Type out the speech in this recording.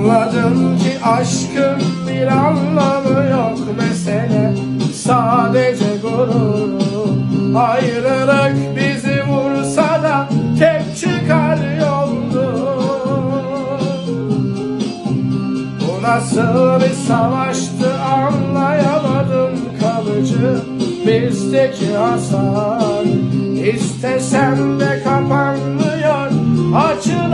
Anladım ki aşkın bir anlamı yok mesele. Sadece gurur. Ayrılık bizi vursa da tek çıkar yoldu. Bu nasıl bir savaştı anlayamadım kalıcı. Bizdeki hasar İstesem de kapanmıyor açılan